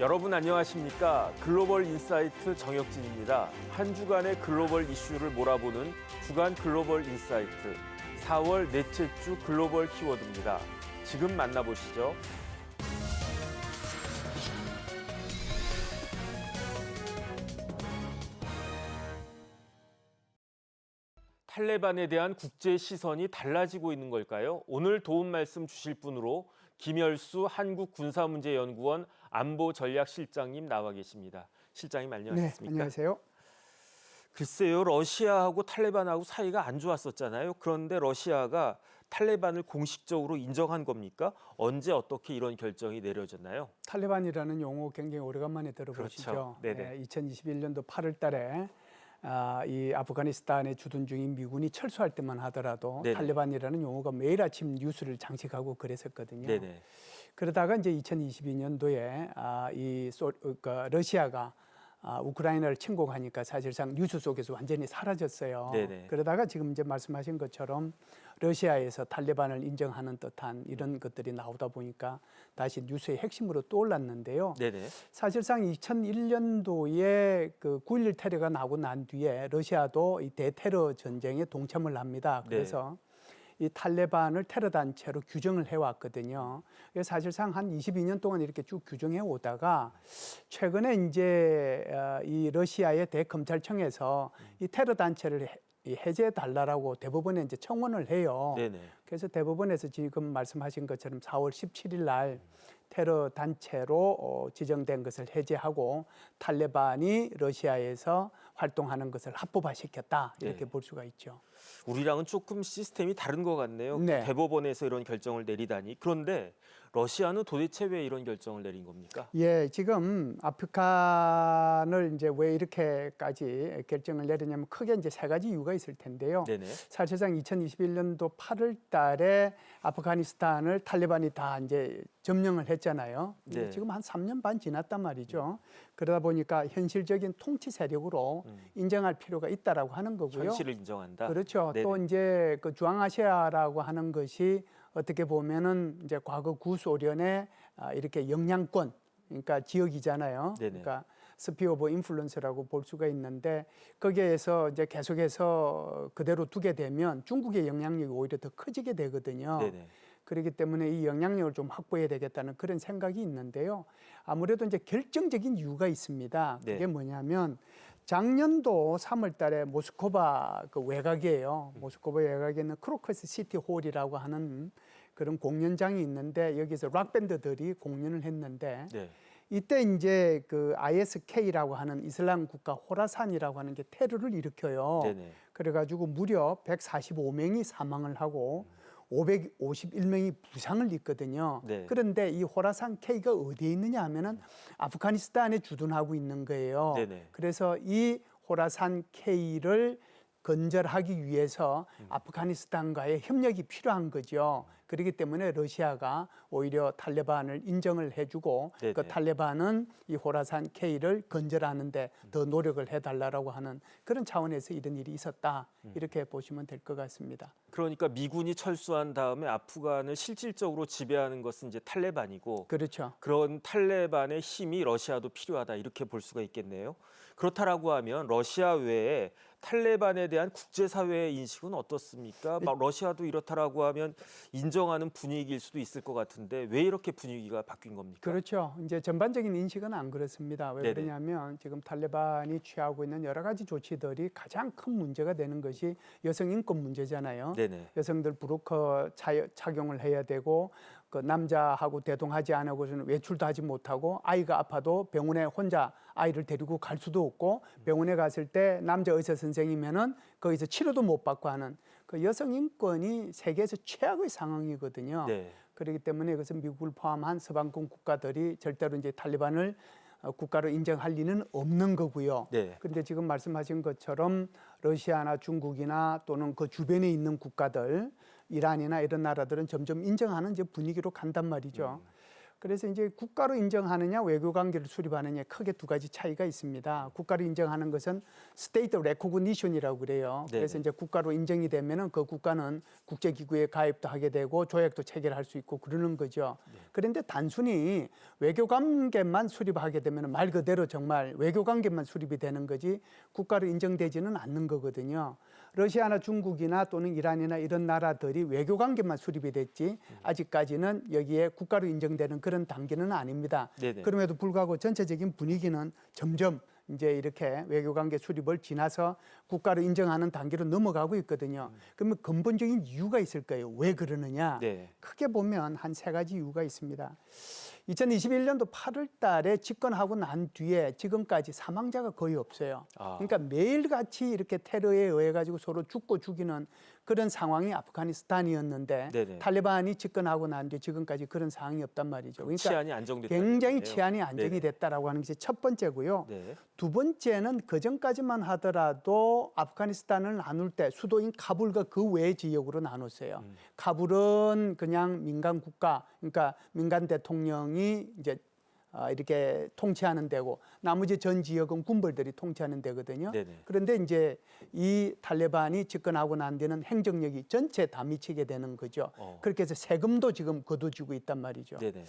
여러분 안녕하십니까? 글로벌 인사이트 정혁진입니다. 한 주간의 글로벌 이슈를 몰아보는 주간 글로벌 인사이트 4월 넷째 주 글로벌 키워드입니다. 지금 만나보시죠. 탈레반에 대한 국제 시선이 달라지고 있는 걸까요? 오늘 도움 말씀 주실 분으로 김열수 한국군사문제연구원 안보 전략 실장님 나와 계십니다. 실장님 네, 안녕하십니까? 안녕하세요. 글쎄요, 러시아하고 탈레반하고 사이가 안 좋았었잖아요. 그런데 러시아가 탈레반을 공식적으로 인정한 겁니까? 언제 어떻게 이런 결정이 내려졌나요? 탈레반이라는 용어 굉장히 오래간만에 들어보시죠. 그렇죠. 네네. 2021년도 8월 달에 아, 이 아프가니스탄에 주둔 중인 미군이 철수할 때만 하더라도 네네. 탈레반이라는 용어가 매일 아침 뉴스를 장식하고 그랬었거든요. 네네. 그러다가 이제 2022년도에 아, 이 소, 그러니까 러시아가 아, 우크라이나를 침공하니까 사실상 뉴스 속에서 완전히 사라졌어요. 네네. 그러다가 지금 이제 말씀하신 것처럼 러시아에서 탈레반을 인정하는 듯한 이런 것들이 나오다 보니까 다시 뉴스의 핵심으로 떠올랐는데요. 네네. 사실상 2001년도에 그 9.11 테러가 나고 난 뒤에 러시아도 이 대테러 전쟁에 동참을 합니다. 네. 그래서 이 탈레반을 테러 단체로 규정을 해왔거든요. 사실상 한 22년 동안 이렇게 쭉 규정해 오다가 최근에 이제 어, 이 러시아의 대검찰청에서 이 테러 단체를 해- 이 해제해 달라라고 대법원에 이제 청원을 해요. 네네. 그래서 대법원에서 지금 말씀하신 것처럼 4월 17일 날 테러 단체로 어, 지정된 것을 해제하고 탈레반이 러시아에서 활동하는 것을 합법화시켰다 이렇게 네. 볼 수가 있죠. 우리랑은 조금 시스템이 다른 것 같네요. 네. 대법원에서 이런 결정을 내리다니. 그런데 러시아는 도대체 왜 이런 결정을 내린 겁니까? 예, 지금 아프간을 이제 왜 이렇게까지 결정을 내리냐면 크게 이제 세 가지 이유가 있을 텐데요. 네네. 사실상 2021년도 8월 달에 아프가니스탄을 탈레반이 다 이제 점령을 했잖아요. 네. 지금 한 3년 반 지났단 말이죠. 그러다 보니까 현실적인 통치 세력으로 인정할 필요가 있다라고 하는 거고요. 음. 현실을 인정한다. 그렇죠. 네네. 또 이제 그 중앙아시아라고 하는 것이 어떻게 보면은 이제 과거 구소련의 아, 이렇게 영향권 그러니까 지역이잖아요. 네네. 그러니까 스피어 오브 인플루언스라고 볼 수가 있는데 거기에서 이제 계속해서 그대로 두게 되면 중국의 영향력이 오히려 더 커지게 되거든요. 네네. 그렇기 때문에 이 영향력을 좀 확보해야 되겠다는 그런 생각이 있는데요. 아무래도 이제 결정적인 이유가 있습니다. 네. 그게 뭐냐면 작년도 3월 달에 모스코바 그 외곽이에요. 모스코바 외곽에 있는 크로커스 시티 홀이라고 하는 그런 공연장이 있는데 여기서 락 밴드들이 공연을 했는데 네. 이때 이제 그 ISK라고 하는 이슬람 국가 호라산이라고 하는 게 테러를 일으켜요. 네네. 그래가지고 무려 145명이 사망을 하고 551명이 부상을 입거든요. 네. 그런데 이 호라산 K가 어디에 있느냐 하면은 아프가니스탄에 주둔하고 있는 거예요. 네네. 그래서 이 호라산 K를 건절하기 위해서 음. 아프가니스탄과의 협력이 필요한 거죠. 그렇기 때문에 러시아가 오히려 탈레반을 인정을 해주고 네네. 그 탈레반은 이 호라산 K를 건절하는데 더 노력을 해달라고 하는 그런 차원에서 이런 일이 있었다 음. 이렇게 보시면 될 것 같습니다. 그러니까 미군이 철수한 다음에 아프간을 실질적으로 지배하는 것은 이제 탈레반이고 그렇죠. 그런 탈레반의 힘이 러시아도 필요하다 이렇게 볼 수가 있겠네요. 그렇다라고 하면 러시아 외에 탈레반에 대한 국제사회의 인식은 어떻습니까? 막 러시아도 이렇다라고 하면 인정 하는 분위기일 수도 있을 것 같은데 왜 이렇게 분위기가 바뀐 겁니까? 그렇죠. 이제 전반적인 인식은 안 그렇습니다. 왜 네네. 그러냐면 지금 탈레반이 취하고 있는 여러 가지 조치들이 가장 큰 문제가 되는 것이 여성 인권 문제잖아요. 네네. 여성들 브로커 차- 착용을 해야 되고 그 남자하고 대동하지 않고서는 외출도 하지 못하고 아이가 아파도 병원에 혼자 아이를 데리고 갈 수도 없고 병원에 갔을 때 남자 의사 선생이면은 거기서 치료도 못 받고 하는 그 여성 인권이 세계에서 최악의 상황이거든요. 네. 그렇기 때문에 그것은 미국을 포함한 서방권 국가들이 절대로 이제 탈리반을 어, 국가로 인정할 리는 없는 거고요. 네. 그런데 지금 말씀하신 것처럼 러시아나 중국이나 또는 그 주변에 있는 국가들, 이란이나 이런 나라들은 점점 인정하는 이제 분위기로 간단 말이죠. 그래서 이제 국가로 인정하느냐 외교 관계를 수립하느냐 크게 두 가지 차이가 있습니다. 국가로 인정하는 것은 스테이트 레코그니션이라고 그래요. 네네. 그래서 이제 국가로 인정이 되면은 그 국가는 국제 기구에 가입도 하게 되고 조약도 체결할 수 있고 그러는 거죠. 그런데 단순히 외교 관계만 수립하게 되면 말 그대로 정말 외교 관계만 수립이 되는 거지 국가로 인정되지는 않는 거거든요. 러시아나 중국이나 또는 이란이나 이런 나라들이 외교 관계만 수립이 됐지 아직까지는 여기에 국가로 인정되는 그런 단계는 아닙니다. 네네. 그럼에도 불구하고 전체적인 분위기는 점점 이제 이렇게 외교 관계 수립을 지나서 국가로 인정하는 단계로 넘어가고 있거든요. 그러면 근본적인 이유가 있을 거예요. 왜 그러느냐? 네. 크게 보면 한 세 가지 이유가 있습니다. 2021년도 8월 달에 집권하고 난 뒤에 지금까지 사망자가 거의 없어요. 아. 그러니까 매일같이 이렇게 테러에 의해 가지고 서로 죽고 죽이는 그런 상황이 아프가니스탄이었는데 네네. 탈레반이 집권하고 난 뒤에 지금까지 그런 상황이 없단 말이죠. 그러니까 치안이 안정됐다. 굉장히 치안이 안정이 네네. 됐다라고 하는 것이 첫 번째고요. 네. 두 번째는 그 전까지만 하더라도 아프가니스탄을 나눌 때 수도인 카불과 그 외 지역으로 나눴어요. 음. 카불은 그냥 민간 국가, 그러니까 민간 대통령이 이제 아, 이렇게 통치하는 데고 나머지 전 지역은 군벌들이 통치하는 데거든요. 네네. 그런데 이제 이 탈레반이 집권하고 난 뒤는 행정력이 전체 다 미치게 되는 거죠. 어. 그렇게 해서 세금도 지금 거둬지고 있단 말이죠. 네네.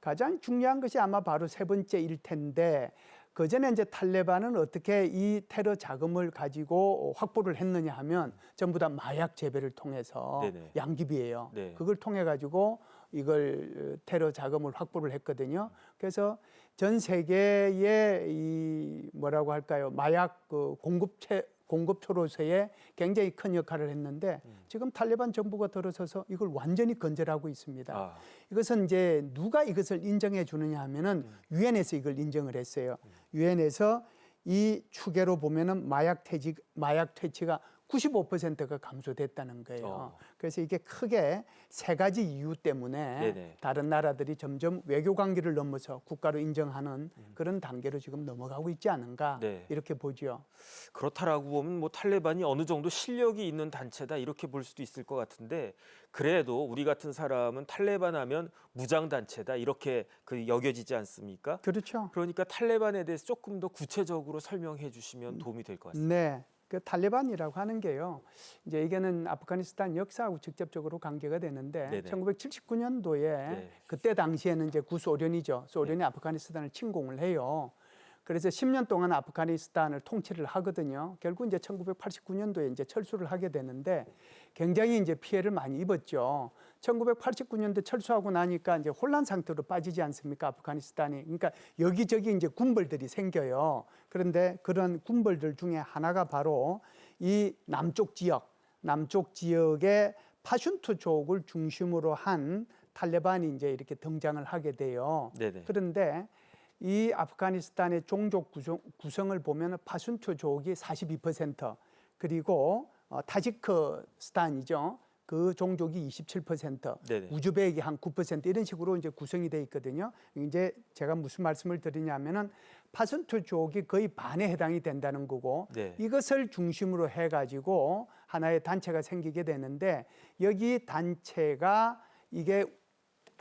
가장 중요한 것이 아마 바로 세 번째일 텐데 그 전에 이제 탈레반은 어떻게 이 테러 자금을 가지고 확보를 했느냐 하면 전부 다 마약 재배를 통해서 네네. 양귀비예요. 네. 그걸 통해 가지고 이걸 테러 자금을 확보를 했거든요. 그래서 전 세계의 이 뭐라고 할까요? 마약 그 공급체 공급처로서의 굉장히 큰 역할을 했는데 음. 지금 탈레반 정부가 들어서서 이걸 완전히 건절하고 있습니다. 아, 이것은 이제 누가 이것을 인정해 주느냐 하면은 음. 유엔에서 이걸 인정을 했어요. 유엔에서 이 추계로 보면은 마약 퇴치 마약 퇴치가 95%가 감소됐다는 거예요. 어. 그래서 이게 크게 세 가지 이유 때문에 네네. 다른 나라들이 점점 외교 관계를 넘어서 국가로 인정하는 그런 단계로 지금 넘어가고 있지 않은가 음. 네. 이렇게 보죠. 그렇다라고 보면 뭐 탈레반이 어느 정도 실력이 있는 단체다 이렇게 볼 수도 있을 것 같은데 그래도 우리 같은 사람은 탈레반 하면 무장 단체다 이렇게 그 여겨지지 않습니까? 그렇죠. 그러니까 탈레반에 대해서 조금 더 구체적으로 설명해 음. 주시면 도움이 될 것 같습니다. 네. 그 탈레반이라고 하는 게요. 이제 이게는 아프가니스탄 역사하고 직접적으로 관계가 되는데 네네. 1979년도에 네. 그때 당시에는 이제 구소련이죠. 소련이 아프가니스탄을 침공을 해요. 그래서 10년 동안 아프가니스탄을 통치를 하거든요. 결국 이제 1989년도에 이제 철수를 하게 되는데 굉장히 이제 피해를 많이 입었죠. 1989년도 철수하고 나니까 이제 혼란 상태로 빠지지 않습니까? 아프가니스탄이. 그러니까 여기저기 이제 군벌들이 생겨요. 그런데 그런 군벌들 중에 하나가 바로 이 남쪽 지역, 남쪽 지역의 파슌투족을 중심으로 한 탈레반이 이제 이렇게 등장을 하게 돼요. 네네. 그런데 이 아프가니스탄의 종족 구성, 구성을 보면 파순투족이 42% 그리고 어, 타지크스탄이죠. 그 종족이 27%, 네네. 우즈벡이 한 9% 이런 식으로 이제 구성이 돼 있거든요. 이제 제가 무슨 말씀을 드리냐면은 파순투족이 거의 반에 해당이 된다는 거고 네. 이것을 중심으로 해 가지고 하나의 단체가 생기게 되는데 여기 단체가 이게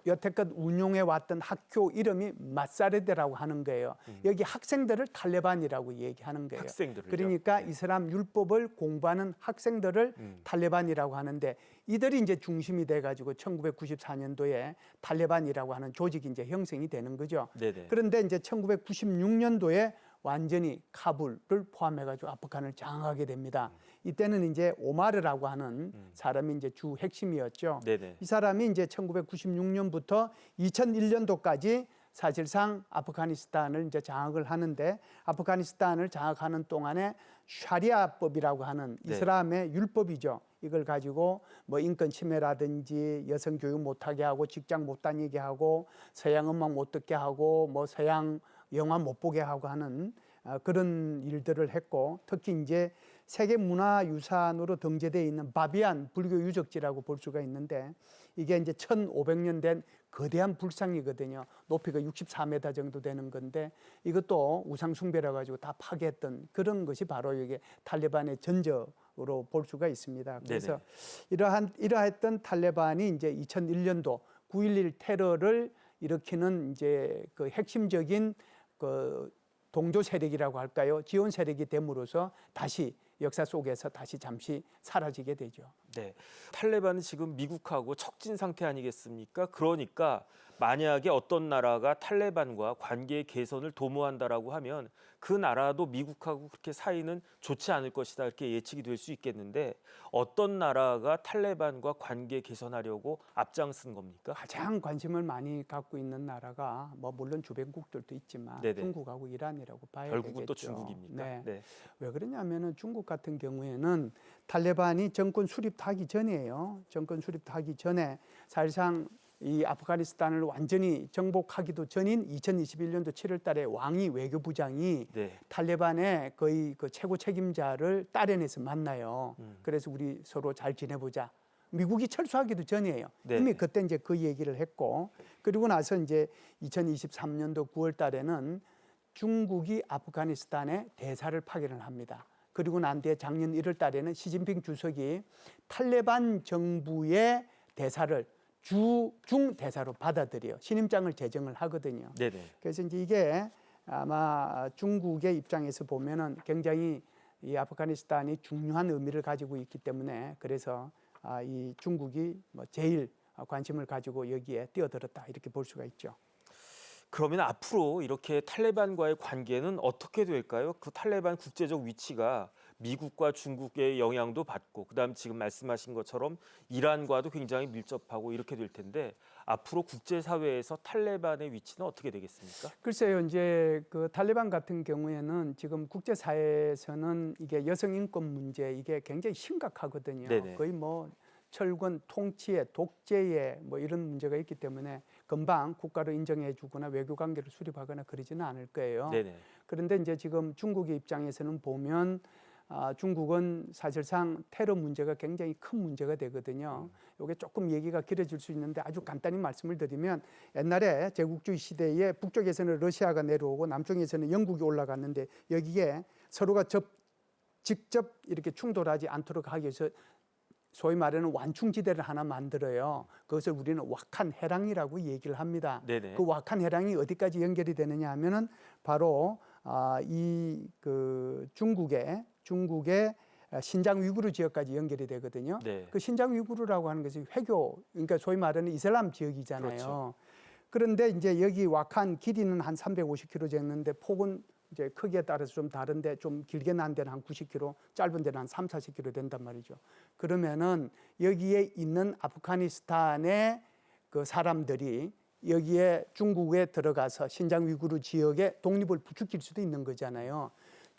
여태껏 운용해 왔던 학교 이름이 마사르데라고 하는 거예요. 여기 학생들을 탈레반이라고 얘기하는 거예요. 음. 학생들을요? 그러니까 네. 이슬람 율법을 공부하는 학생들을 음. 탈레반이라고 하는데 이들이 이제 중심이 돼 가지고 1994년도에 탈레반이라고 하는 조직이 이제 형성이 되는 거죠. 네네. 그런데 이제 1996년도에 완전히 카불을 포함해 가지고 아프간을 장악하게 됩니다. 이때는 이제 오마르라고 하는 사람이 이제 주 핵심이었죠. 네네. 이 사람이 이제 1996년부터 2001년도까지 사실상 아프가니스탄을 이제 장악을 하는데 아프가니스탄을 장악하는 동안에 샤리아법이라고 하는 네. 이슬람의 율법이죠. 이걸 가지고 뭐 인권 침해라든지 여성 교육 못하게 하고 직장 못 다니게 하고 서양 음악 못 듣게 하고 뭐 서양 영화 못 보게 하고 하는 아, 그런 일들을 했고 특히 이제 세계 문화 유산으로 등재되어 있는 바비안 불교 유적지라고 볼 수가 있는데 이게 이제 1,500년 된 거대한 불상이거든요. 높이가 64m 정도 되는 건데 이것도 우상 숭배라 가지고 다 파괴했던 그런 것이 바로 이게 탈레반의 전적 으로 볼 수가 있습니다. 그래서 네네. 이러한 이러했던 탈레반이 이제 2001년도 9.11 테러를 일으키는 이제 그 핵심적인 그 동조 세력이라고 할까요? 지원 세력이 됨으로써 다시 역사 속에서 다시 잠시 사라지게 되죠. 네. 탈레반은 지금 미국하고 척진 상태 아니겠습니까? 그러니까 만약에 어떤 나라가 탈레반과 관계 개선을 도모한다라고 하면 그 나라도 미국하고 그렇게 사이는 좋지 않을 것이다 이렇게 예측이 될 수 있겠는데 어떤 나라가 탈레반과 관계 개선하려고 앞장선 겁니까? 가장 관심을 많이 갖고 있는 나라가 뭐 물론 주변국들도 있지만 네네. 중국하고 이란이라고 봐야 결국은 또 되겠죠. 중국입니까? 네. 네. 왜 그러냐면은 중국 같은 경우에는 탈레반이 정권 수립 하기 전이에요. 정권 수립하기 전에 사실상 이 아프가니스탄을 완전히 정복하기도 전인 2021년도 7월 달에 왕이 외교부장이 네. 탈레반의 거의 그 최고 책임자를 딸에내서 만나요. 음. 그래서 우리 서로 잘 지내보자. 미국이 철수하기도 전이에요. 네. 이미 그때 이제 그 얘기를 했고 그리고 나서 이제 2023년도 9월 달에는 중국이 아프가니스탄에 대사를 파견을 합니다. 그리고 난 뒤에 작년 1월 달에는 시진핑 주석이 탈레반 정부의 대사를 주중 대사로 받아들여 신임장을 제정을 하거든요. 네네. 그래서 이제 이게 아마 중국의 입장에서 보면은 굉장히 이 아프가니스탄이 중요한 의미를 가지고 있기 때문에 그래서 아, 이 중국이 뭐 제일 관심을 가지고 여기에 뛰어들었다 이렇게 볼 수가 있죠. 그러면 앞으로 이렇게 탈레반과의 관계는 어떻게 될까요? 그 탈레반 국제적 위치가 미국과 중국의 영향도 받고 그다음 지금 말씀하신 것처럼 이란과도 굉장히 밀접하고 이렇게 될 텐데 앞으로 국제 사회에서 탈레반의 위치는 어떻게 되겠습니까? 글쎄요, 이제 그 탈레반 같은 경우에는 지금 국제 사회에서는 이게 여성 인권 문제 이게 굉장히 심각하거든요. 네네. 거의 뭐 철권 통치에 독재에 뭐 이런 문제가 있기 때문에 금방 국가로 인정해주거나 외교 관계를 수립하거나 그러지는 않을 거예요. 네네. 그런데 이제 지금 중국의 입장에서는 보면 아, 중국은 사실상 테러 문제가 굉장히 큰 문제가 되거든요. 이게 조금 얘기가 길어질 수 있는데 아주 간단히 말씀을 드리면 옛날에 제국주의 시대에 북쪽에서는 러시아가 내려오고 남쪽에서는 영국이 올라갔는데 여기에 서로가 접, 직접 이렇게 충돌하지 않도록 하기 위해서 소위 말하는 완충지대를 하나 만들어요. 그것을 우리는 wak한 해랑이라고 얘기를 합니다. 네네. 그 wak한 해랑이 어디까지 연결이 되느냐 하면은 바로 아, 이 그 중국의 중국의 신장 위구르 지역까지 연결이 되거든요. 네. 그 신장 위구르라고 하는 것이 회교, 그러니까 소위 말하는 이슬람 지역이잖아요. 그렇죠. 그런데 이제 여기 wak한 길이는 한 350km 되는데 폭은 이제 크기에 따라서 좀 다른데 좀 길게 난 데는 한 90km, 짧은 데는 한 3, 40km 된단 말이죠. 그러면은 여기에 있는 아프가니스탄의 그 사람들이 여기에 중국에 들어가서 신장 위구르 지역에 독립을 부추길 수도 있는 거잖아요.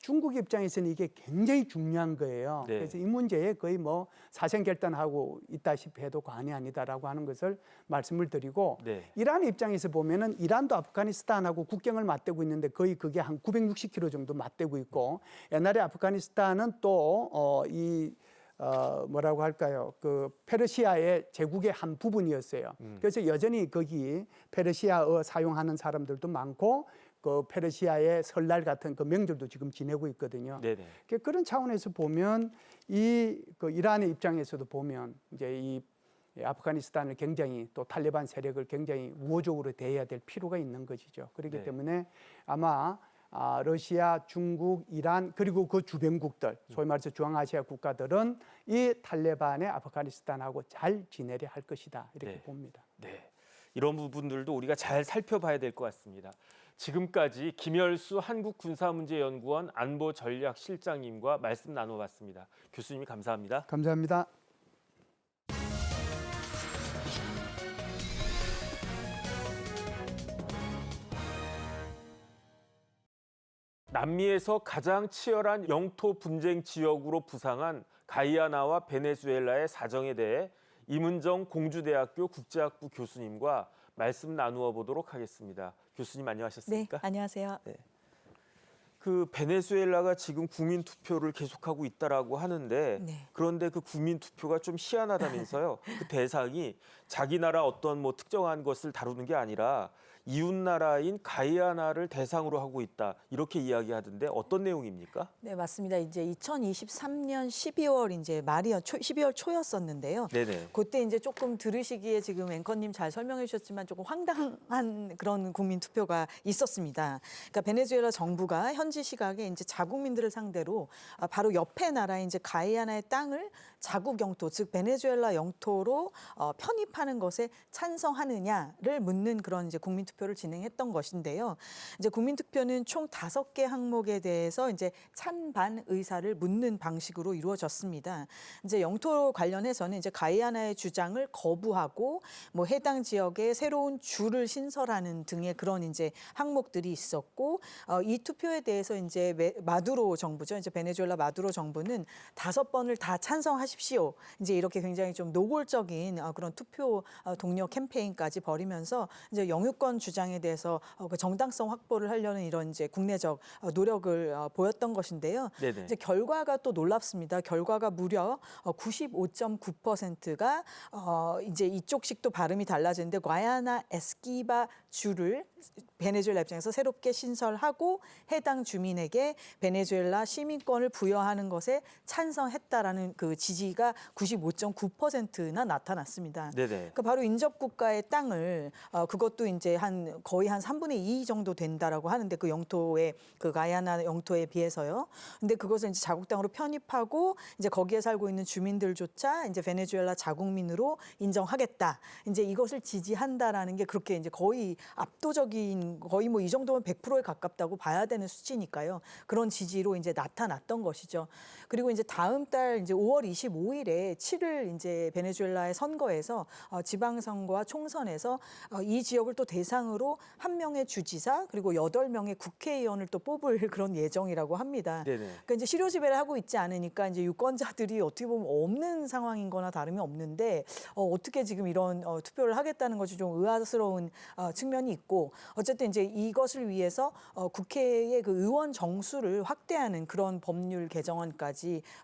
중국 입장에서는 이게 굉장히 중요한 거예요. 네. 그래서 이 문제에 거의 뭐 사생결단하고 있다시피 해도 과언이 아니다라고 하는 것을 말씀을 드리고 네. 이란 입장에서 보면은 이란도 아프가니스탄하고 국경을 맞대고 있는데 거의 그게 한 960km 정도 맞대고 있고 옛날에 아프가니스탄은 또어이 어, 뭐라고 할까요? 그 페르시아의 제국의 한 부분이었어요. 그래서 여전히 거기 페르시아어 사용하는 사람들도 많고 그 페르시아의 설날 같은 그 명절도 지금 지내고 있거든요. 네네. 그- 그런 차원에서 보면 이 그 이란의 입장에서도 보면 이제 이 아프가니스탄을 굉장히 또 탈레반 세력을 굉장히 우호적으로 대해야 될 필요가 있는 것이죠. 그렇기 네. 때문에 아마 아, 러시아, 중국, 이란 그리고 그 주변국들 소위 말해서 중앙아시아 국가들은 이 탈레반의 아프가니스탄하고 잘 지내려 할 것이다 이렇게 네. 봅니다. 네. 이런 부분들도 우리가 잘 살펴봐야 될 것 같습니다. 지금까지 김열수 한국군사문제연구원 안보전략실장님과 말씀 나눠봤습니다. 교수님 감사합니다. 감사합니다. 남미에서 가장 치열한 영토 분쟁 지역으로 부상한 가이아나와 베네수엘라의 사정에 대해 이문정 공주대학교 국제학부 교수님과 말씀 나누어 보도록 하겠습니다. 교수님 네, 안녕하셨습니까? 안녕하세요. 그 베네수엘라가 지금 국민 투표를 계속하고 있다라고 하는데 네. 그런데 그 국민 투표가 좀 희한하다면서요. 그 대상이 자기 나라 어떤 뭐 특정한 것을 다루는 게 아니라 이웃 나라인 가이아나를 대상으로 하고 있다 이렇게 이야기하던데 어떤 내용입니까? 네, 맞습니다. 이제 2023년 12월 이제 말이요. 초, 12월 초였었는데요. 네네. 그때 이제 조금 들으시기에 지금 앵커님 잘 설명해 주셨지만 조금 황당한 그런 국민 투표가 있었습니다. 그러니까 베네수엘라 정부가 현지 시각에 이제 자국민들을 상대로 아, 바로 옆에 나라인 이제 가이아나의 땅을 자국 영토, 즉 베네수엘라 영토로 어, 편입하는 것에 찬성하느냐를 묻는 그런 이제 국민 투표 를 진행했던 것인데요. 이제 국민 투표는 총 다섯 개 항목에 대해서 이제 찬반 의사를 묻는 방식으로 이루어졌습니다. 이제 영토 관련해서는 이제 가이아나의 주장을 거부하고 뭐 해당 지역에 새로운 주를 신설하는 등의 그런 이제 항목들이 있었고 어, 이 투표에 대해서 이제 메- 마두로 정부죠. 이제 베네수엘라 마두로 정부는 다섯 번을 다 찬성하십시오. 이제 이렇게 굉장히 좀 노골적인 어, 그런 투표 어, 독려 캠페인까지 벌이면서 이제 영유권 주장에 대해서 어, 그 정당성 확보를 하려는 이런 이제 국내적 어, 노력을 어, 보였던 것인데요. 네네. 이제 결과가 또 놀랍습니다. 결과가 무려 어, 95.9%가 어, 이제 이쪽식도 발음이 달라지는데 과야나 에스키바 주를 베네수엘라 입장에서 새롭게 신설하고 해당 주민에게 베네수엘라 시민권을 부여하는 것에 찬성했다라는 그 지지가 95.9%나 나타났습니다. 네네. 그러니까 바로 인접 국가의 땅을 어, 그것도 이제 한 거의 한 3분의 2 정도 된다라고 하는데 그 영토에 그 가야나 영토에 비해서요. 근데 그것을 이제 자국 땅으로 편입하고 이제 거기에 살고 있는 주민들조차 이제 베네수엘라 자국민으로 인정하겠다. 이제 이것을 지지한다라는 게 그렇게 이제 거의 압도적인 거의 뭐 이 정도면 100%에 가깝다고 봐야 되는 수치니까요. 그런 지지로 이제 나타났던 것이죠. 그리고 이제 다음 달 이제 5월 25일에 7일 이제 베네수엘라의 선거에서 어, 지방선거와 총선에서 어, 이 지역을 또 대상으로 한 명의 주지사 그리고 여덟 명의 국회의원을 또 뽑을 그런 예정이라고 합니다. 네네. 그러니까 이제 실효 지배를 하고 있지 않으니까 이제 유권자들이 어떻게 보면 없는 상황인거나 다름이 없는데 어, 어떻게 지금 이런 어, 투표를 하겠다는 것이 좀 의아스러운 어, 측면이 있고 어쨌든 이제 이것을 위해서 어, 국회의 그 의원 정수를 확대하는 그런 법률 개정안까지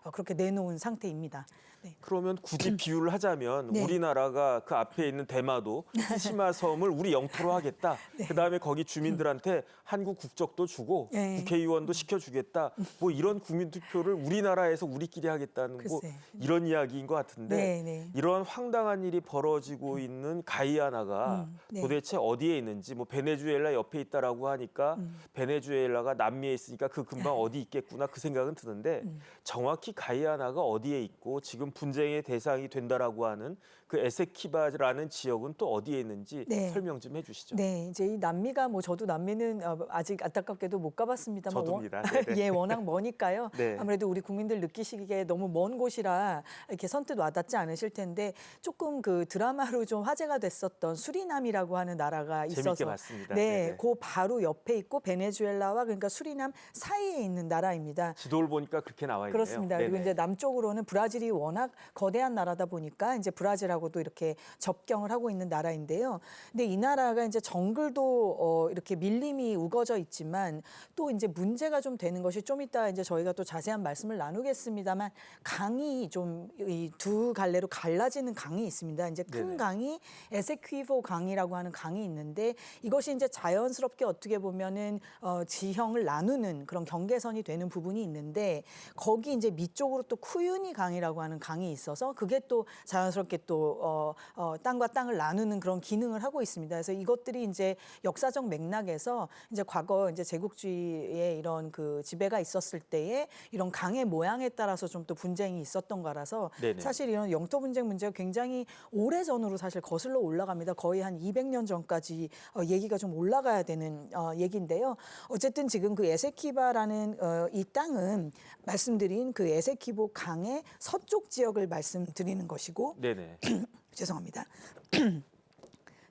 어, 그렇게 내놓은 상태입니다. 네. 그러면 굳이 비유를 하자면 네. 우리나라가 그 앞에 있는 대마도 후시마 섬을 우리 영토로 하겠다. 그다음에 거기 주민들한테 한국 국적도 주고 네. 국회의원도 시켜주겠다. 뭐 이런 국민투표를 우리나라에서 우리끼리 하겠다는 뭐 글쎄. 이런 이야기인 것 같은데 네, 네. 이런 황당한 일이 벌어지고 있는 가이아나가 음, 네. 도대체 어디에 있는지 뭐 베네수엘라 옆에 있다라고 하니까 음. 베네수엘라가 남미에 있으니까 그 금방 어디 있겠구나 그 생각은 드는데 음. 정확히 가이아나가 어디에 있고 지금 분쟁의 대상이 된다라고 하는 그 에세키바라는 지역은 또 어디에 있는지 네. 설명 좀 해주시죠. 네, 이제 이 남미가 뭐 저도 남미는 어, 아직 안타깝게도 못 가봤습니다만 저도입니다. 원- 네네. 예, 워낙 머니까요. 네. 아무래도 우리 국민들 느끼시기에 너무 먼 곳이라 이렇게 선뜻 와닿지 않으실 텐데 조금 그 드라마로 좀 화제가 됐었던 수리남이라고 하는 나라가 재밌게 있어서 봤습니다. 네, 네네. 그 바로 옆에 있고 베네수엘라와 그러니까 수리남 사이에 있는 나라입니다. 지도를 보니까 그렇게 나와 있네요. 그렇습니다. 그리고 네네. 이제 남쪽으로는 브라질이 워낙 거대한 나라다 보니까 이제 브라질하고 도 이렇게 접경을 하고 있는 나라인데요. 근데 이 나라가 이제 정글도 어 이렇게 밀림이 우거져 있지만 또 이제 문제가 좀 되는 것이 좀 이따 이제 저희가 또 자세한 말씀을 나누겠습니다만 강이 좀 이 두 갈래로 갈라지는 강이 있습니다. 이제 큰 네네. 강이 에세퀴보 강이라고 하는 강이 있는데 이것이 이제 자연스럽게 어떻게 보면은 어, 지형을 나누는 그런 경계선이 되는 부분이 있는데 거기 이제 밑쪽으로 또 쿠유니 강이라고 하는 강이 있어서 그게 또 자연스럽게 또 어, 어, 땅과 땅을 나누는 그런 기능을 하고 있습니다. 그래서 이것들이 이제 역사적 맥락에서 이제 과거 이제 제국주의의 이런 그 지배가 있었을 때에 이런 강의 모양에 따라서 좀 또 분쟁이 있었던 거라서 네네. 사실 이런 영토 분쟁 문제가 굉장히 오래 전으로 사실 거슬러 올라갑니다. 거의 한 200년 전까지 어, 얘기가 좀 올라가야 되는 어, 얘기인데요. 어쨌든 지금 그 에세키바라는 어, 이 땅은 말씀드린 그 에세키보 강의 서쪽 지역을 말씀드리는 것이고 네네. 죄송합니다.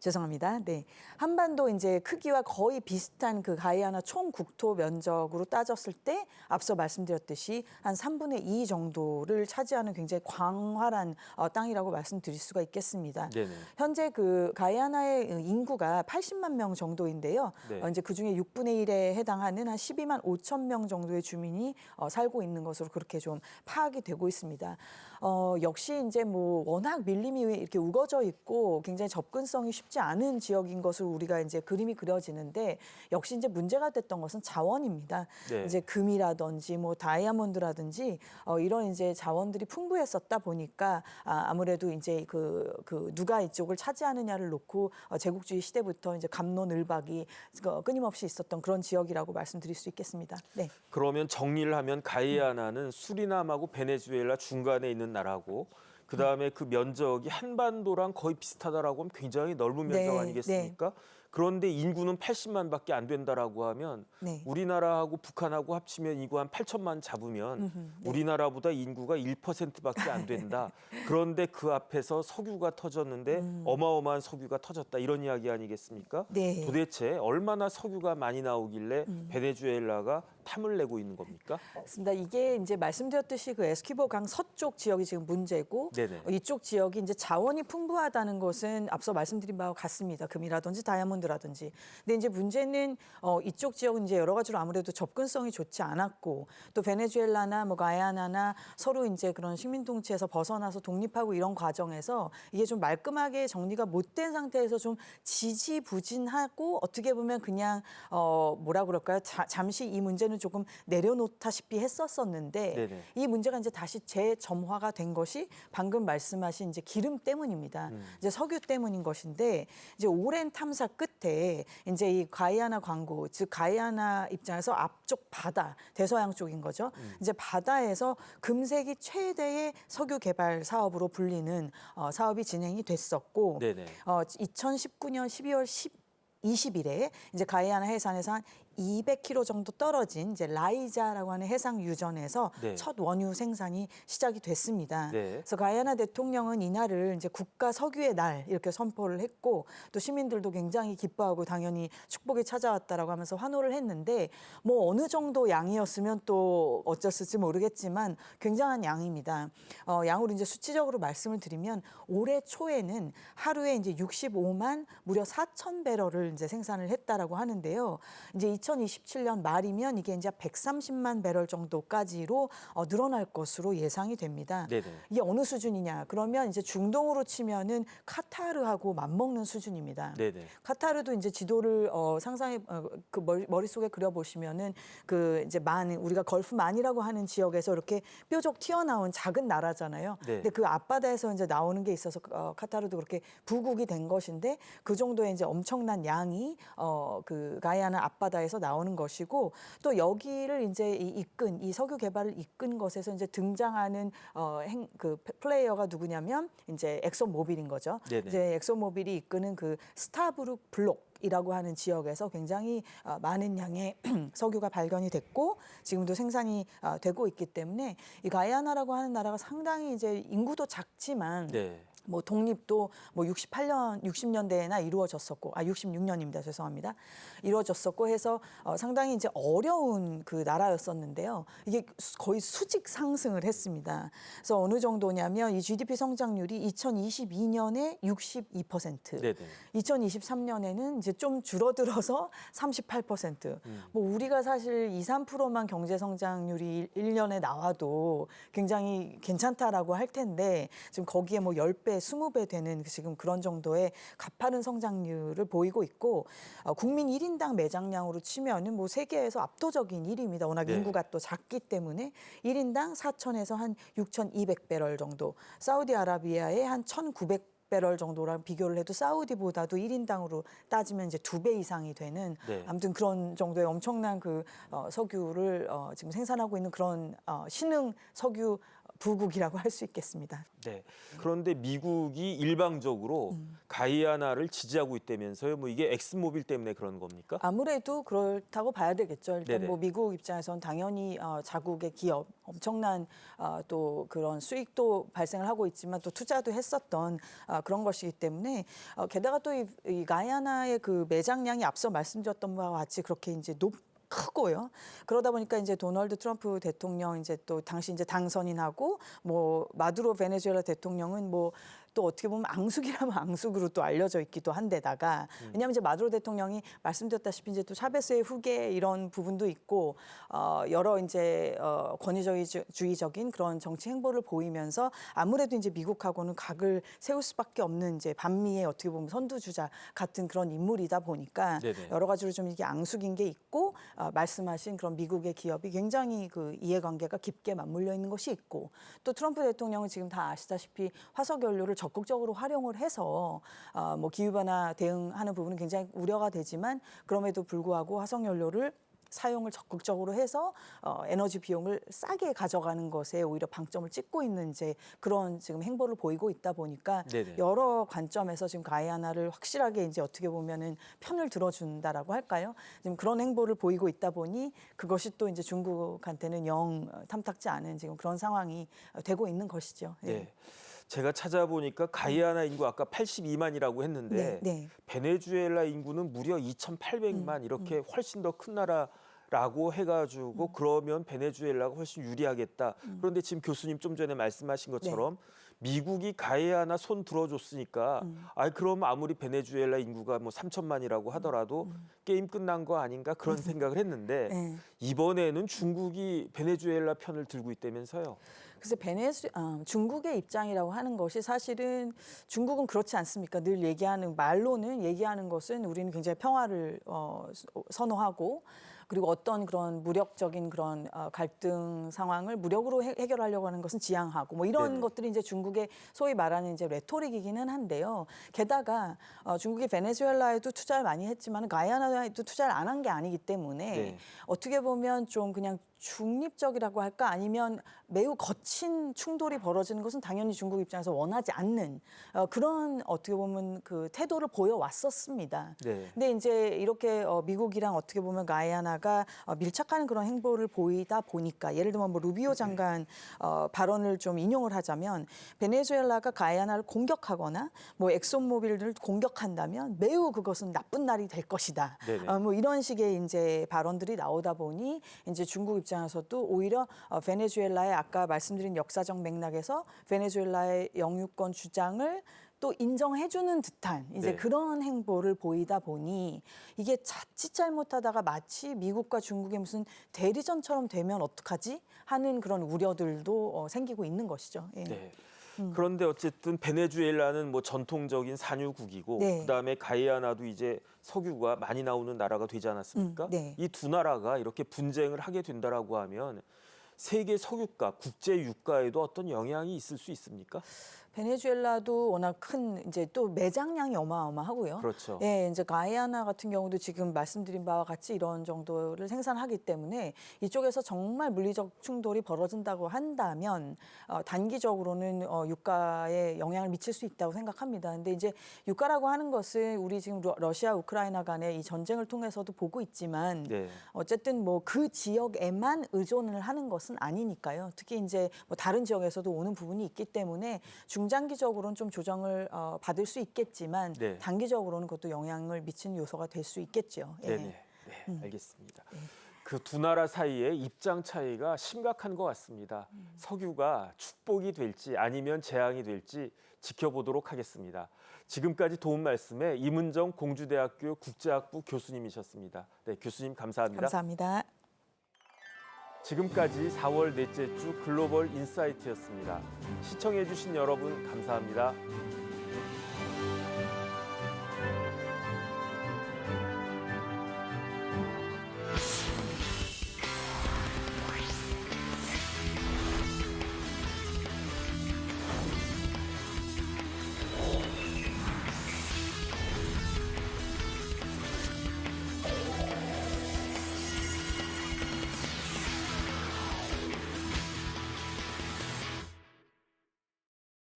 죄송합니다. 네. 한반도 이제 크기와 거의 비슷한 그 가이아나 총 국토 면적으로 따졌을 때 앞서 말씀드렸듯이 한 3분의 2 정도를 차지하는 굉장히 광활한 어, 땅이라고 말씀드릴 수가 있겠습니다. 네네. 현재 그 가이아나의 인구가 80만 명 정도인데요. 네. 어, 이제 그 중에 6분의 1에 해당하는 한 12만 5천 명 정도의 주민이 어, 살고 있는 것으로 그렇게 좀 파악이 되고 있습니다. 어, 역시 이제 뭐 워낙 밀림이 이렇게 우거져 있고 굉장히 접근성이 쉽지 쉽지 않은 지역인 것으로 우리가 이제 그림이 그려지는데 역시 이제 문제가 됐던 것은 자원입니다. 네. 이제 금이라든지 뭐 다이아몬드라든지 어, 이런 이제 자원들이 풍부했었다 보니까 아, 아무래도 이제 그, 그 누가 이쪽을 차지하느냐를 놓고 어, 제국주의 시대부터 이제 감론을박이 그 끊임없이 있었던 그런 지역이라고 말씀드릴 수 있겠습니다. 네. 그러면 정리를 하면 가이아나는 수리남하고 베네수엘라 중간에 있는 나라고 그 다음에 그 면적이 한반도랑 거의 비슷하다라고 하면 굉장히 넓은 면적 네, 아니겠습니까? 그런데 인구는 80만밖에 안 된다라고 하면 네. 우리나라하고 북한하고 합치면 인구 한 8천만 잡으면 음흠, 네. 우리나라보다 인구가 1%밖에 안 된다. 그런데 그 앞에서 석유가 터졌는데 음. 어마어마한 석유가 터졌다. 이런 이야기 아니겠습니까? 네. 도대체 얼마나 석유가 많이 나오길래 베네수엘라가 탐을 내고 있는 겁니까? 맞습니다. 이게 이제 말씀드렸듯이 그 에스키보 강 서쪽 지역이 지금 문제고 네네. 어, 이쪽 지역이 이제 자원이 풍부하다는 것은 앞서 말씀드린 바와 같습니다. 금이라든지 다이아몬드라든지. 근데 이제 문제는 어, 이쪽 지역은 이제 여러 가지로 아무래도 접근성이 좋지 않았고 또 베네수엘라나 뭐 가야나나 서로 이제 그런 식민 통치에서 벗어나서 독립하고 이런 과정에서 이게 좀 말끔하게 정리가 못 된 상태에서 좀 지지부진하고 어떻게 보면 그냥 어 뭐라 그럴까요? 자- 잠시 이 문제는 조금 내려놓다시피 했었었는데 네네. 이 문제가 이제 다시 재점화가 된 것이 방금 말씀하신 이제 기름 때문입니다. 음. 이제 석유 때문인 것인데 이제 오랜 탐사 끝에 이제 이 가이아나 광고 즉 가이아나 입장에서 앞쪽 바다 대서양 쪽인 거죠. 음. 이제 바다에서 금색이 최대의 석유 개발 사업으로 불리는 어, 사업이 진행이 됐었고 네네. 어, 2019년 12월 10, 20일에 이제 가이아나 해상에서 한 200km 정도 떨어진 이제 라이자라고 하는 해상 유전에서 네. 첫 원유 생산이 시작이 됐습니다. 네. 그래서 가이아나 대통령은 이날을 이제 국가 석유의 날 이렇게 선포를 했고 또 시민들도 굉장히 기뻐하고 당연히 축복이 찾아왔다라고 하면서 환호를 했는데 뭐 어느 정도 양이었으면 또 어쩔지 모르겠지만 굉장한 양입니다. 어, 양으로 이제 수치적으로 말씀을 드리면 올해 초에는 하루에 이제 65만 무려 4천 배럴을 이제 생산을 했다라고 하는데요. 이제 2027년 말이면 이게 이제 130만 배럴 정도까지로 어, 늘어날 것으로 예상이 됩니다. 네네. 이게 어느 수준이냐? 그러면 이제 중동으로 치면은 카타르하고 맞먹는 수준입니다. 네네. 카타르도 이제 지도를 어, 상상해 어, 그 머리, 머릿 속에 그려 보시면은 그 이제 만 우리가 걸프만이라고 하는 지역에서 이렇게 뾰족 튀어나온 작은 나라잖아요. 네. 근데 그 앞바다에서 이제 나오는 게 있어서 어, 카타르도 그렇게 부국이 된 것인데 그 정도의 이제 엄청난 양이 어, 그 가야나 앞바다에서 나오는 것이고 또 여기를 이제 이 이끈 이 석유 개발을 이끈 것에서 이제 등장하는 어, 행, 그 플레이어가 누구냐면 이제 엑소 모빌인 거죠. 네네. 이제 엑소 모빌이 이끄는 그 스타브룩 블록 이라고 하는 지역에서 굉장히 어, 많은 양의 석유가 발견이 됐고 지금도 생산이 어, 되고 있기 때문에 이 가야나라고 하는 나라가 상당히 이제 인구도 작지만 네. 뭐 독립도 뭐 68년 60년대에나 이루어졌었고 아 66년입니다 죄송합니다 이루어졌었고 해서 어, 상당히 이제 어려운 그 나라였었는데요 이게 수- 거의 수직 상승을 했습니다 그래서 어느 정도냐면 이 GDP 성장률이 2022년에 62% 네네. 2023년에는 이제 좀 줄어들어서 38%. 음. 뭐 우리가 사실 2, 3%만 경제 성장률이 1년에 나와도 굉장히 괜찮다라고 할 텐데 지금 거기에 뭐 10배, 20배 되는 지금 그런 정도의 가파른 성장률을 보이고 있고 어, 국민 1인당 매장량으로 치면은 뭐 세계에서 압도적인 1위입니다. 워낙 네. 인구가 또 작기 때문에 1인당 4천에서 한 6,200배럴 정도, 사우디아라비아의 한 1,900 배럴 정도랑 비교를 해도 사우디보다도 1인당으로 따지면 이제 두 배 이상이 되는 네. 아무튼 그런 정도의 엄청난 그 어, 석유를 어, 지금 생산하고 있는 그런 어, 신흥 석유 부국이라고 할 수 있겠습니다. 네. 그런데 미국이 일방적으로 음. 가이아나를 지지하고 있다면서요? 뭐 이게 엑스모빌 때문에 그런 겁니까? 아무래도 그렇다고 봐야 되겠죠. 일단 네네. 뭐 미국 입장에선 당연히 어, 자국의 기업 엄청난 어, 또 그런 수익도 발생을 하고 있지만 또 투자도 했었던 어, 그런 것이기 때문에 어, 게다가 또이 이 가야나의 그 매장량이 앞서 말씀드렸던 바와 같이 그렇게 이제 높 크고요. 그러다 보니까 이제 도널드 트럼프 대통령 이제 또 당시 이제 당선인하고 뭐 마두로 베네수엘라 대통령은 뭐 또 어떻게 보면 앙숙이라면 앙숙으로 또 알려져 있기도 한데다가 왜냐하면 이제 마두로 대통령이 말씀드렸다시피 이제 또 샤베스의 후계 이런 부분도 있고 어, 여러 이제 어, 권위주의적인 그런 정치 행보를 보이면서 아무래도 이제 미국하고는 각을 세울 수밖에 없는 이제 반미의 어떻게 보면 선두주자 같은 그런 인물이다 보니까 네네. 여러 가지로 좀 이게 앙숙인 게 있고 어, 말씀하신 그런 미국의 기업이 굉장히 그 이해관계가 깊게 맞물려 있는 것이 있고 또 트럼프 대통령은 지금 다 아시다시피 화석 연료를 적극적으로 활용을 해서 어, 뭐 기후 변화 대응하는 부분은 굉장히 우려가 되지만 그럼에도 불구하고 화석 연료를 사용을 적극적으로 해서 어, 에너지 비용을 싸게 가져가는 것에 오히려 방점을 찍고 있는 이제 그런 지금 행보를 보이고 있다 보니까 네네. 여러 관점에서 지금 가이아나를 확실하게 이제 어떻게 보면은 편을 들어준다라고 할까요? 지금 그런 행보를 보이고 있다 보니 그것이 또 이제 중국한테는 영 어, 탐탁지 않은 지금 그런 상황이 어, 되고 있는 것이죠. 예. 네. 제가 찾아보니까 가이아나 인구 아까 82만이라고 했는데 네, 네. 베네수엘라 인구는 무려 2,800만 이렇게 훨씬 더 큰 나라라고 해가지고 그러면 베네수엘라가 훨씬 유리하겠다. 그런데 지금 교수님 좀 전에 말씀하신 것처럼 미국이 가이아나 손 들어줬으니까 아 그럼 아무리 베네수엘라 인구가 뭐 3천만이라고 하더라도 게임 끝난 거 아닌가 그런 생각을 했는데 네. 이번에는 중국이 베네수엘라 편을 들고 있다면서요. 그래서 베네수 아, 중국의 입장이라고 하는 것이 사실은 중국은 그렇지 않습니까? 늘 얘기하는 말로는 얘기하는 것은 우리는 굉장히 평화를 어, 선호하고 그리고 어떤 그런 무력적인 그런 어, 갈등 상황을 무력으로 해, 결하려고 하는 것은 지향하고 뭐 이런 네네. 것들이 이제 중국의 소위 말하는 이제 레토릭이기는 한데요. 게다가 어, 중국이 베네수엘라에도 투자를 많이 했지만 가야나에도 투자를 안 한 게 아니기 때문에 네. 어떻게 보면 좀 그냥 중립적이라고 할까 아니면 매우 거친 충돌이 벌어지는 것은 당연히 중국 입장에서 원하지 않는 어, 그런 어떻게 보면 그 태도를 보여왔었습니다. 네. 근데 이제 이렇게 어, 미국이랑 어떻게 보면 가이아나가 어, 밀착하는 그런 행보를 보이다 보니까 예를 들면 뭐 루비오 장관 어, 발언을 좀 인용을 하자면 베네수엘라가 가이아나를 공격하거나 뭐 엑손모빌을 공격한다면 매우 그것은 나쁜 날이 될 것이다. 어, 뭐 이런 식의 이제 발언들이 나오다 보니 이제 중국 입장 에서도 오히려 어, 베네수엘라의 아까 말씀드린 역사적 맥락에서 베네수엘라의 영유권 주장을 또 인정해주는 듯한 이제 네. 그런 행보를 보이다 보니 이게 자칫 잘못하다가 마치 미국과 중국의 무슨 대리전처럼 되면 어떡하지 하는 그런 우려들도 어, 생기고 있는 것이죠. 예. 네. 그런데 어쨌든 베네수엘라는 뭐 전통적인 산유국이고 네. 그다음에 가이아나도 이제 석유가 많이 나오는 나라가 되지 않았습니까? 음, 네. 이두 나라가 이렇게 분쟁을 하게 된다라고 하면 세계 석유가, 국제 유가에도 어떤 영향이 있을 수 있습니까? 베네수엘라도 워낙 큰 이제 또 매장량이 어마어마하고요. 그렇죠. 예, 이제 가이아나 같은 경우도 지금 말씀드린 바와 같이 이런 정도를 생산하기 때문에 이쪽에서 정말 물리적 충돌이 벌어진다고 한다면 어, 단기적으로는 어, 유가에 영향을 미칠 수 있다고 생각합니다. 근데 이제 유가라고 하는 것은 우리 지금 러- 러시아 우크라이나 간의 이 전쟁을 통해서도 보고 있지만 네. 어쨌든 뭐 그 지역에만 의존을 하는 것은 아니니까요. 특히 이제 뭐 다른 지역에서도 오는 부분이 있기 때문에 중 장기적으로는 좀 조정을 어, 받을 수 있겠지만 네. 단기적으로는 그것도 영향을 미치는 요소가 될 수 있겠죠. 예. 네네. 네, 알겠습니다. 그두 나라 사이의 입장 차이가 심각한 것 같습니다. 석유가 축복이 될지 아니면 재앙이 될지 지켜보도록 하겠습니다. 지금까지 도움 말씀에 이문정 공주대학교 국제학부 교수님이셨습니다. 네, 교수님 감사합니다. 감사합니다. 지금까지 4월 넷째 주 글로벌 인사이트였습니다. 시청해주신 여러분 감사합니다.